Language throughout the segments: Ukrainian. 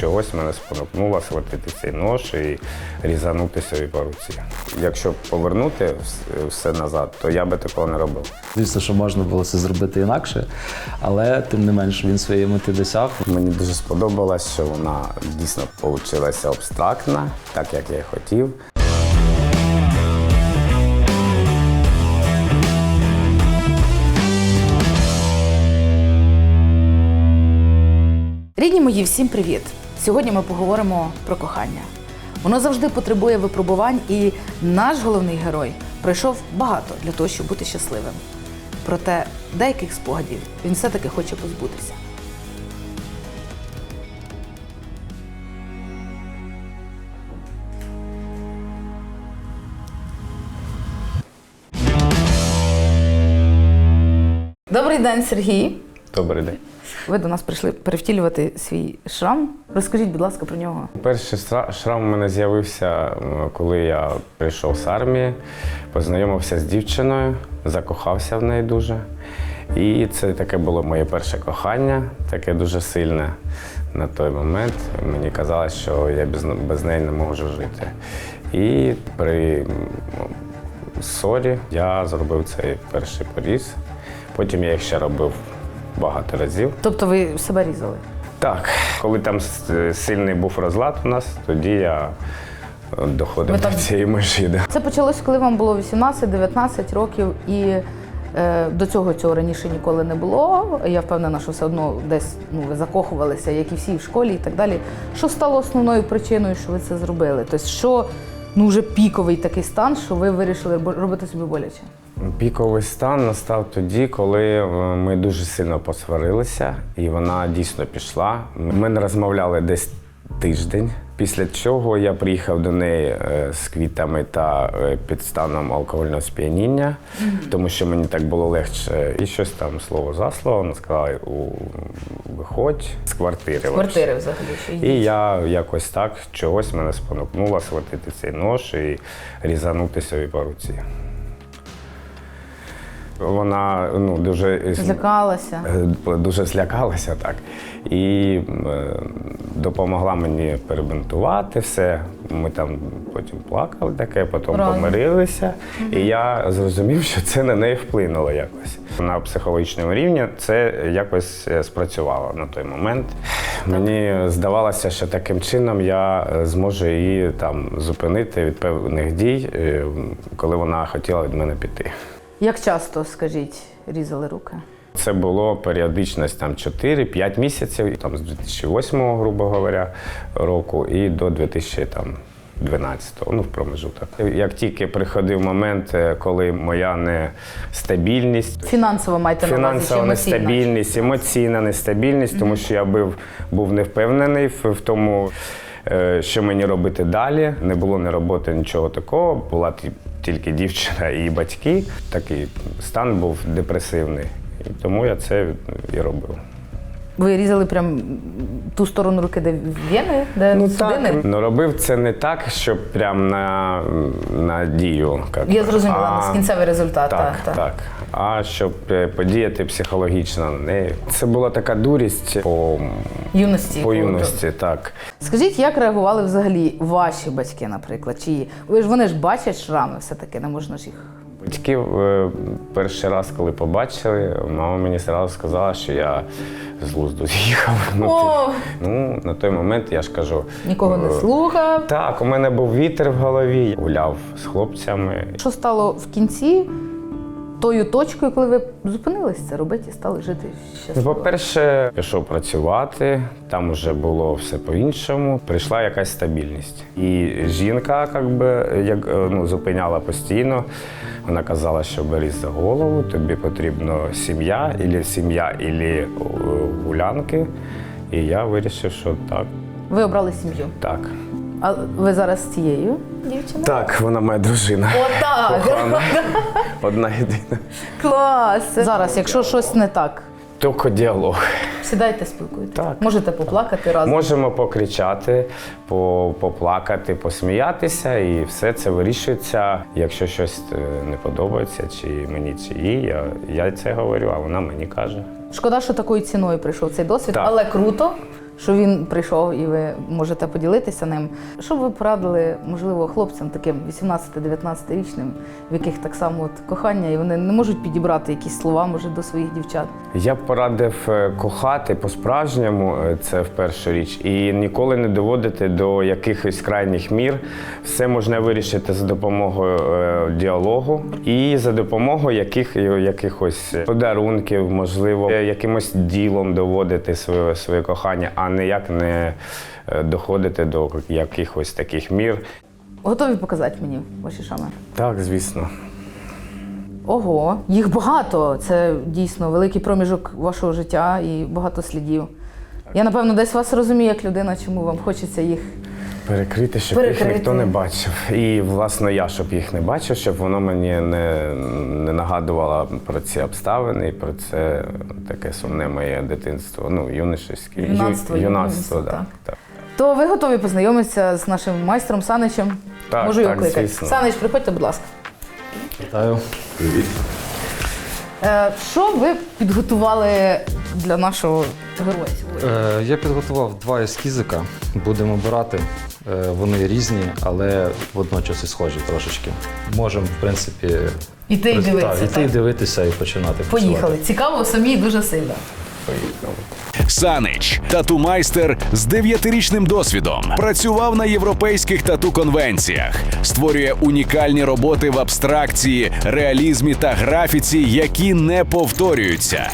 чогось мене спонукнуло схватити цей нож і різанути собі по руці. Якщо повернути все назад, то я би такого не робив. Звісно, що можна було це зробити інакше, але тим не менш він своєї мети досяг. Мені дуже сподобалось, що вона дійсно вийшла абстрактна, так як я і хотів. Рідні мої, всім привіт! Сьогодні ми поговоримо про кохання. Воно завжди потребує випробувань, і наш головний герой пройшов багато для того, щоб бути щасливим. Проте деяких спогадів він все-таки хоче позбутися. Добрий день, Сергій. Добрий день. Ви до нас прийшли перевтілювати свій шрам. Розкажіть, будь ласка, про нього. Перший шрам у мене з'явився, коли я прийшов з армії, познайомився з дівчиною, закохався в неї дуже. І це таке було моє перше кохання, таке дуже сильне на той момент. Мені казалось, що я без, без неї не можу жити. І при м, ссорі я зробив цей перший поріз. Потім я їх ще робив багато разів. Тобто ви себе різали? Так, коли там сильний був розлад у нас, тоді я е, доходив до цієї межі. Да. Це почалось, коли вам було 18-19 років, і е, до цього цього раніше ніколи не було. Я впевнена, що все одно десь ну, ви закохувалися, як і всі в школі і так далі. Що стало основною причиною, що ви це зробили? Тобто, що ну, вже піковий такий стан, що ви вирішили робити собі боляче? Піковий стан настав тоді, коли е, ми дуже сильно посварилися, і вона дійсно пішла. Ми не розмовляли десь тиждень. Після чого я приїхав до неї е, з квітами та е, під станом алкогольного сп'яніння, тому що мені так було легше. І щось там слово за слово, вона сказала, «У, виходь з квартири. З квартири взагалі. І я якось так чогось мене спонукнуло схватити цей нож і різанути собі по руці. Вона ну, дуже Злякалася. Е, Дуже злякалася так. І е, допомогла мені перебинтувати все. Ми там потім плакали таке, потім Правильно. помирилися. І я зрозумів, що це на неї вплинуло якось. На психологічному рівні це якось е, спрацювало на той момент. Мені здавалося, що таким чином я е, зможу її там зупинити від певних дій, е, коли вона хотіла від мене піти. Як часто, скажіть, різали руки? Це було періодичність там 4-5 місяців, там з 2008, грубо говоря, року і до 2012, ну в промежуток. Як тільки приходив момент, е, коли моя нестабільність, Фінансово маєте на увазі чи фінансова нестабільність, емоційна нестабільність, тому що я був, був не впевнений в, в тому, е, що мені робити далі. Не було ні роботи, нічого такого. Була ті- тільки дівчина і батьки. Такий стан був депресивний. І тому я це і робив. Ви різали прям ту сторону руки, де вени, де судини? Ну робив це не так, щоб прям на, на дію. як Я зрозуміла, а- кінцевий результат. Так, так, так. А щоб е, подіяти психологічно на неї. Це була така дурість по, Юності. по юності, так. Скажіть, як реагували взагалі ваші батьки, наприклад? Чи ви ж вони ж бачать шрами все-таки, не можна ж їх. Батьків е, перший раз, коли побачили, мама мені одразу сказала, що я з глузду з'їхав. Ну, О! ну, на той момент я ж кажу. Нікого не е, слухав. Так, у мене був вітер в голові, гуляв з хлопцями. Що стало в кінці тою точкою, коли ви зупинились це робити і стали жити щасливо? По-перше, пішов працювати, там вже було все по-іншому. Прийшла якась стабільність. І жінка, як би, як е, ну, зупиняла постійно. Вона казала, що бери за голову, тобі потрібна сім'я, ілі сім'я, ілі е, гулянки. І я вирішив, що так. Ви обрали сім'ю. Так. А ви зараз з цією дівчиною? Так, вона моя дружина. Отак! Кохана. Одна єдина. Клас! Зараз, якщо щось не так, Тільки діалог. сідайте, спілкуйтесь. Так. Можете поплакати разом. Можемо покричати, по- поплакати, посміятися, і все це вирішується. Якщо щось е, не подобається, чи мені, чи їй, я, я це говорю, а вона мені каже. Шкода, що такою ціною прийшов цей досвід, Так. але круто, що він прийшов і ви можете поділитися ним. Що б ви порадили, можливо, хлопцям таким 18-19-річним, в яких так само от кохання, і вони не можуть підібрати якісь слова, може, до своїх дівчат? Я б порадив е, кохати по-справжньому, е, це в першу річ, і ніколи не доводити до якихось крайніх мір. Все можна вирішити за допомогою е, діалогу і за допомогою яких, якихось подарунків, можливо, якимось ділом доводити своє, своє кохання, а ніяк не е, доходити до якихось таких мір. Готові показати мені ваші шами? Так, звісно. Ого, їх багато. Це дійсно великий проміжок вашого життя і багато слідів. Я напевно десь вас розумію як людина, чому вам хочеться їх. Перекрити, щоб Перекрити. їх ніхто не бачив. І власне я, щоб їх не бачив, щоб воно мені не, не нагадувало про ці обставини і про це таке сумне моє дитинство, ну, юношеське. Ю- Юнацтво, юнацтво, юність, так. так. То ви готові познайомитися з нашим майстром Саничем? Так, Можу його так, кликати. звісно. Санич, приходьте, будь ласка. Вітаю. Е, що ви підготували для нашого героя сьогодні? Е, я підготував два ескізика. Будемо обирати. Е, вони різні, але водночас і схожі трошечки. Можемо, в принципі, Іти і дивитися. Так, іти і дивитися і починати. Поїхали. працювати. Цікаво, самі і дуже сильно. Поїхали. Санич, тату-майстер з дев'ятирічним досвідом, працював на європейських тату-конвенціях, створює унікальні роботи в абстракції, реалізмі та графіці, які не повторюються.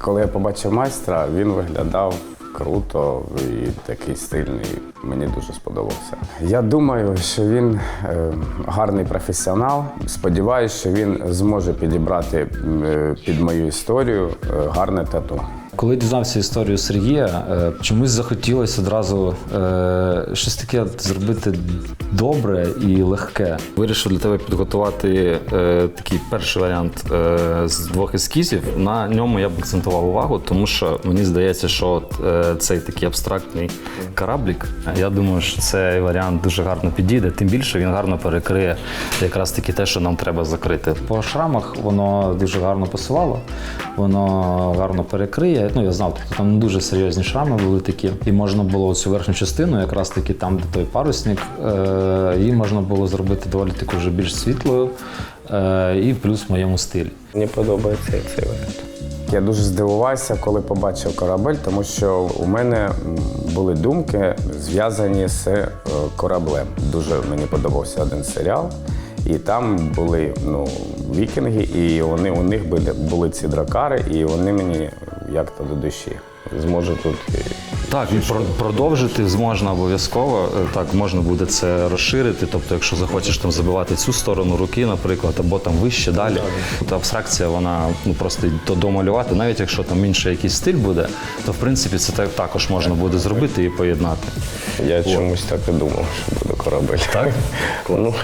Коли я побачив майстра, він виглядав круто і такий стильний. Мені дуже сподобався. Я думаю, що він е, гарний професіонал. Сподіваюся, що він зможе підібрати е, під мою історію е, гарне тату. Коли дізнався історію Сергія, е, чомусь захотілося одразу е, щось таке зробити добре і легке. Вирішив для тебе підготувати е, такий перший варіант з двох ескізів. На ньому я б акцентував увагу, тому що мені здається, що цей такий абстрактний кораблік, я думаю, що цей варіант дуже гарно підійде. Тим більше він гарно перекриє якраз таки те, що нам треба закрити. По шрамах воно дуже гарно пасувало, воно гарно перекриє. Ну я знав, тобто там не дуже серйозні шрами були такі, і можна було цю верхню частину, якраз таки там, де той парусник, е, її можна було зробити доволі таку вже більш світлою е, і плюс в моєму стилі. Мені подобається цей варіант. Я дуже здивувався, коли побачив корабель, тому що у мене були думки зв'язані з е, кораблем. Дуже мені подобався один серіал, і там були ну, вікінги, і вони, у них були, були ці дракари, і вони мені як-то до душі. Зможу тут. і- Так, і про- продовжити можна обов'язково. Е, Так, можна буде це розширити. Тобто, якщо захочеш там забивати цю сторону руки, наприклад, або там вище далі, то абстракція вона ну просто то домалювати. Навіть якщо там інший якийсь стиль буде, то в принципі це так- також можна буде зробити і поєднати. Я чомусь так і думав, що буде корабель. Так? Ну,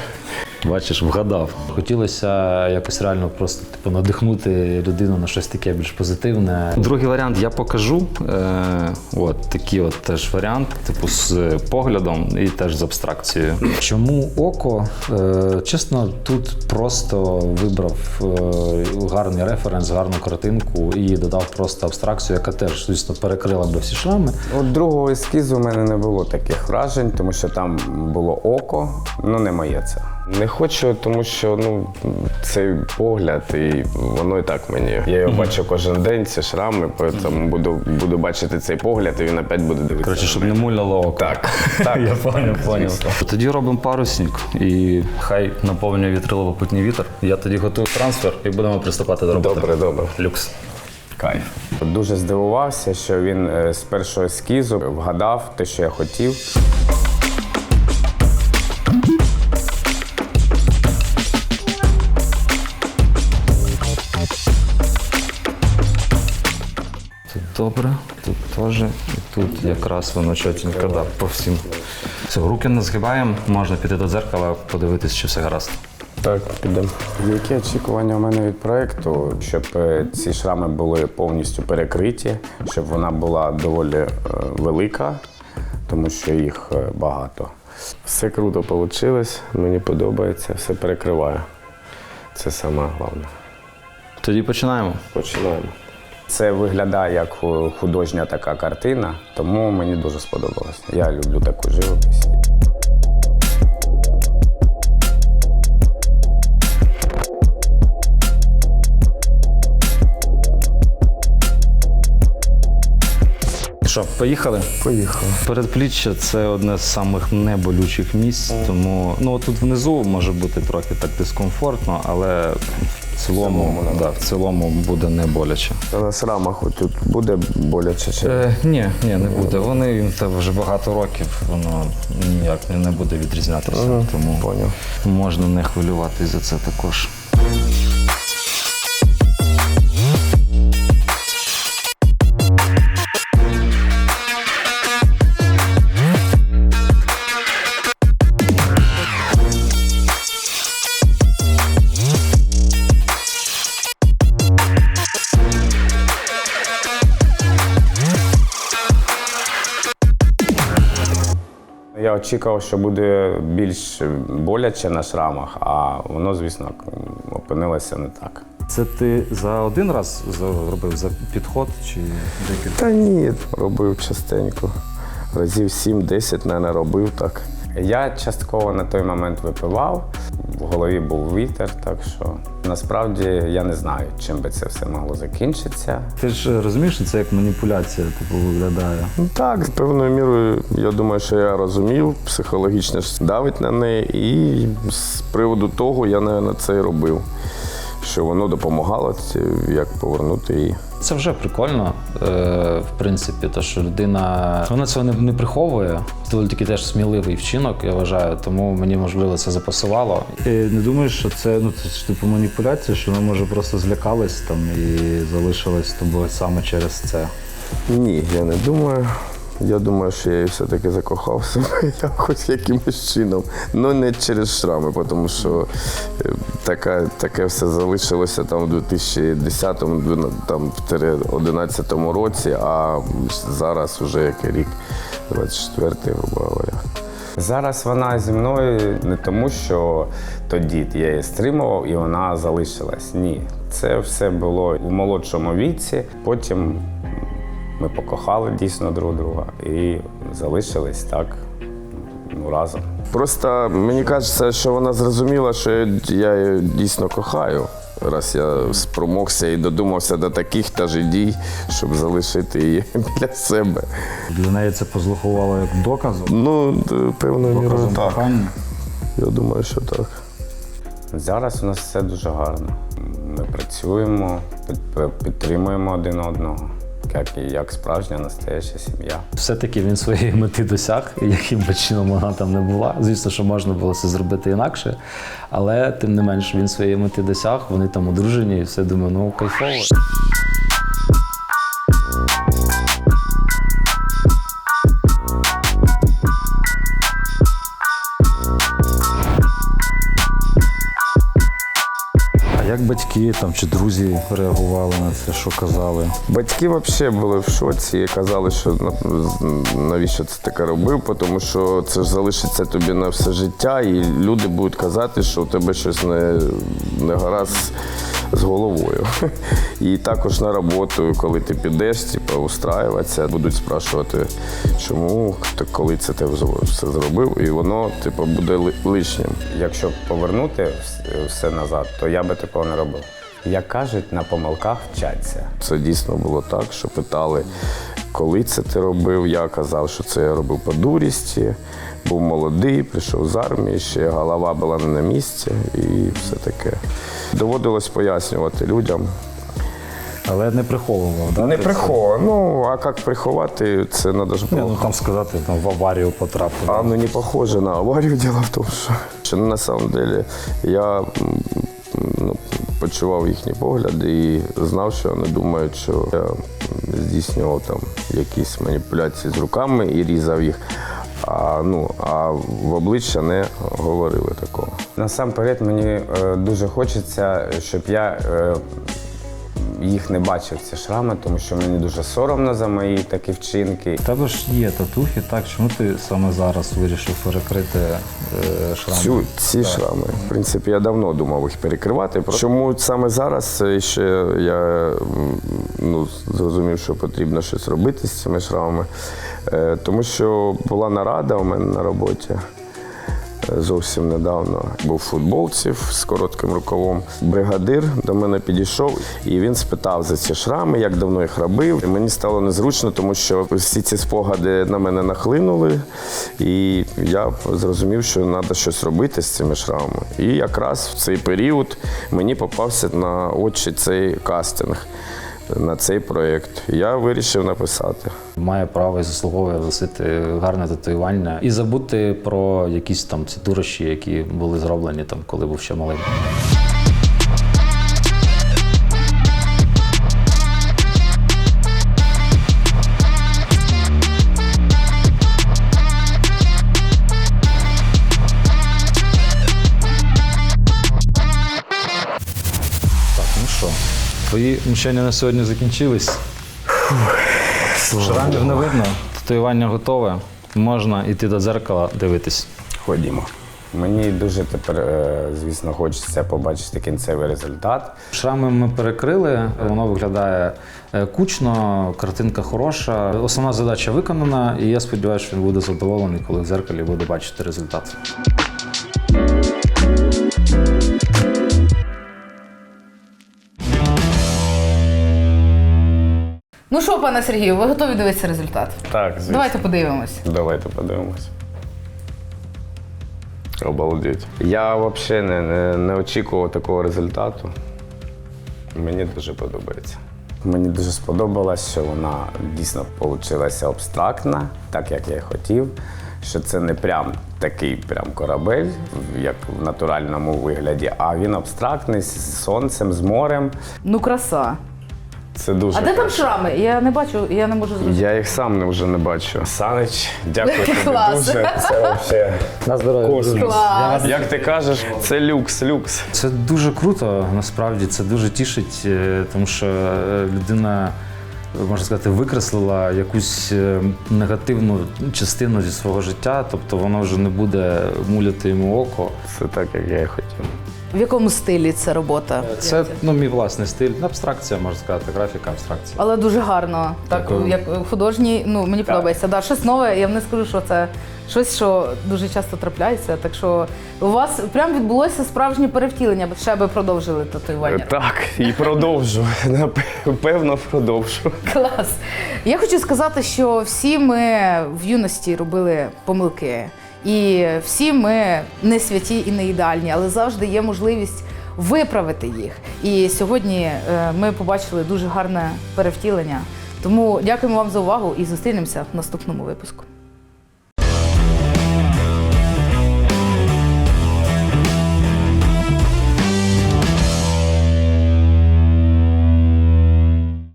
Бачиш, вгадав. Хотілося якось реально просто типу надихнути людину на щось таке більш позитивне. Другий варіант я покажу. Е, от такий от теж варіант, типу з поглядом і теж з абстракцією. Чому око? Е, чесно, тут просто вибрав е, гарний референс, гарну картинку і додав просто абстракцію, яка теж, звісно, перекрила би всі шрами. От другого ескізу у мене не було таких вражень, тому що там було око, ну не моє це. Не хочу, тому що ну цей погляд, і воно і так мені. Я його бачу кожен день, ці шрами, тому буду, буду бачити цей погляд, і він опять буде дивитися. Коротше, щоб не муляло око. Так, так. Я поняв, поняв. Тоді робимо парусник і хай наповнює вітрилово-путній вітер. Я тоді готую трансфер і будемо приступати до роботи. Добре, добре. Люкс. Кайф. Дуже здивувався, що він е, з першого ескізу вгадав те, що я хотів. Добре, тут теж, і тут якраз воно чотенько, да, по всім. Все, руки не згибаємо, можна піти до дзеркала, подивитись, чи все гаразд. Так, підемо. Які очікування у мене від проєкту, щоб е, ці шрами були повністю перекриті, щоб вона була доволі е, велика, тому що їх е, багато. Все круто вийшло, мені подобається, все перекриваю. Це саме головне. Тоді починаємо. Починаємо. Це виглядає як художня така картина, тому мені дуже сподобалось. Я люблю таку живопись. Що, поїхали? Поїхали. Передпліччя це одне з самих неболючих місць, тому ну тут внизу може бути трохи так дискомфортно, але в цілому, да, в цілому буде не боляче. На срамах тут буде боляче чи Е, ні, ні, не буде. Вони їм вже багато років, воно ніяк не- буде відрізнятися. Тому Поняв. можна не хвилюватися за це також. Очікував, що буде більш боляче на шрамах, а воно, звісно, опинилося не так. Це ти за один раз зробив за підход чи декілька? Та ні, робив частенько. Разів 7-10, не робив так. Я частково на той момент випивав, в голові був вітер, так що насправді я не знаю, чим би це все могло закінчитися. Ти ж розумієш, що це як маніпуляція типу виглядає. Ну так, з певною мірою, я думаю, що я розумів, психологічно ж давить на неї, і з приводу того я, мабуть, це і робив. Що воно допомагало, як повернути її. Це вже прикольно, е, в принципі, то що людина вона цього не, не приховує. Це доволі таки теж сміливий вчинок, я вважаю, тому мені можливо це запасувало. Ти не думаєш, що це ну це ж типу маніпуляція, що вона може просто злякалась там і залишилась з тобою саме через це. Ні, я не думаю. Я думаю, що я її все-таки закохав себе якось якимось чином. Ну не через шрами, тому що е, така, таке все залишилося там в 2010-му, там, 11 році, а зараз вже який рік, 24-й, грубо говоря. Зараз вона зі мною не тому, що тоді я її стримував і вона залишилась. Ні, це все було у молодшому віці. Потім ми покохали дійсно друг друга і залишились так ну, разом. Просто мені кажеться, що вона зрозуміла, що я, її дійсно кохаю. Раз я спромогся і додумався до таких та ж дій, щоб залишити її біля себе. Для неї це позлохувало як доказом. Ну, певною мірою Доказом так. кохання. Я думаю, що так. Зараз у нас все дуже гарно. Ми працюємо, підтримуємо один одного, як, і- як справжня настояща сім'я. Все-таки він своєї мети досяг, яким би чином вона там не була. Звісно, що можна було це зробити інакше, але тим не менш він своєї мети досяг, вони там одружені, і все думаю, ну кайфово. Батьки там чи друзі реагували на це, що казали? Батьки взагалі були в шоці і казали, що навіщо це таке робив, тому що це ж залишиться тобі на все життя, і люди будуть казати, що у тебе щось не, не гаразд з головою. І також на роботу, коли ти підеш, типу, устраюватися, будуть спрашувати, чому, так коли це ти все зробив, і воно типу, буде лишнім. Якщо повернути все назад, то я би такого не робив. Як кажуть, на помилках вчаться. Це дійсно було так, що питали, коли це ти робив. Я казав, що це я робив по дурісті, був молодий, прийшов з армії, ще голова була не на місці і все таке. Доводилось пояснювати людям. Але не приховував, да? Не приховував. Ну, а як приховати, це треба ж Ні, було. ну там сказати, там в аварію потрапив. А ну не похоже на аварію. Діло в тому, що, що на самом деле я ну, почував їхні погляди і знав, що вони думають, що я здійснював там якісь маніпуляції з руками і різав їх. А, ну, а в обличчя не говорили такого. Насамперед, мені е, дуже хочеться, щоб я е, їх не бачив ці шрами, тому що мені дуже соромно за мої такі вчинки. У тебе ж є татухи, так? Чому ти саме зараз вирішив перекрити е, шрами? Цю, ці шрами, в принципі, я давно думав їх перекривати. Чому саме зараз е, ще я ну, зрозумів, що потрібно щось робити з цими шрамами? Е, Тому що була нарада у мене на роботі. Зовсім недавно був в футболці з коротким рукавом. Бригадир до мене підійшов і він спитав за ці шрами, як давно їх робив. І мені стало незручно, тому що всі ці спогади на мене нахлинули, і я зрозумів, що треба щось робити з цими шрамами. І якраз в цей період мені попався на очі цей кастинг на цей проєкт. Я вирішив написати. Має право і заслуговує носити гарне татуювання і забути про якісь там ці дурощі, які були зроблені там, коли був ще малим. Твої мучення на сьогодні закінчились. Шрамів не видно, татуювання готове. Можна йти до дзеркала дивитись. Ходімо. Мені дуже тепер, е, звісно, хочеться побачити кінцевий результат. Шрами ми перекрили, воно виглядає е, кучно, картинка хороша. Основна задача виконана, і я сподіваюся, що він буде задоволений, коли в дзеркалі буде бачити результат. Ну що, пане Сергію, ви готові дивитися результат? Так, звісно. Давайте подивимось. Давайте подивимось. Обалдеть. Я взагалі не, не, не очікував такого результату. Мені дуже подобається. Мені дуже сподобалось, що вона дійсно вийшла абстрактна, так як я і хотів. Що це не прям такий прям корабель, як в натуральному вигляді, а він абстрактний з сонцем, з морем. Ну, краса. Це дуже А де там шрами? Я не бачу, я не можу зрозуміти. Я їх сам не- вже не бачу. Санич, дякую тобі Клас. дуже. Це взагалі На здоров'я. космос. Клас. Як ти кажеш, це люкс, люкс. Це дуже круто, насправді це дуже тішить, е, тому що е, людина, можна сказати, викреслила якусь е, негативну частину зі свого життя, тобто воно вже не буде муляти йому око. Це так, як я і хотів. В якому стилі ця робота? Це ну, мій власний стиль. Абстракція, можна сказати, графіка, абстракція. Але дуже гарно. Так, Дякую. як художній, ну мені подобається. Да, щось нове, я не скажу, що це щось, що дуже часто трапляється. Так що у вас прям відбулося справжнє перевтілення, ще би продовжили татуювання. Так, і продовжу. Напевно, продовжу. Клас. Я хочу сказати, що всі ми в юності робили помилки. І всі ми не святі і не ідеальні, але завжди є можливість виправити їх. І сьогодні е, ми побачили дуже гарне перевтілення. Тому дякуємо вам за увагу і зустрінемося в наступному випуску.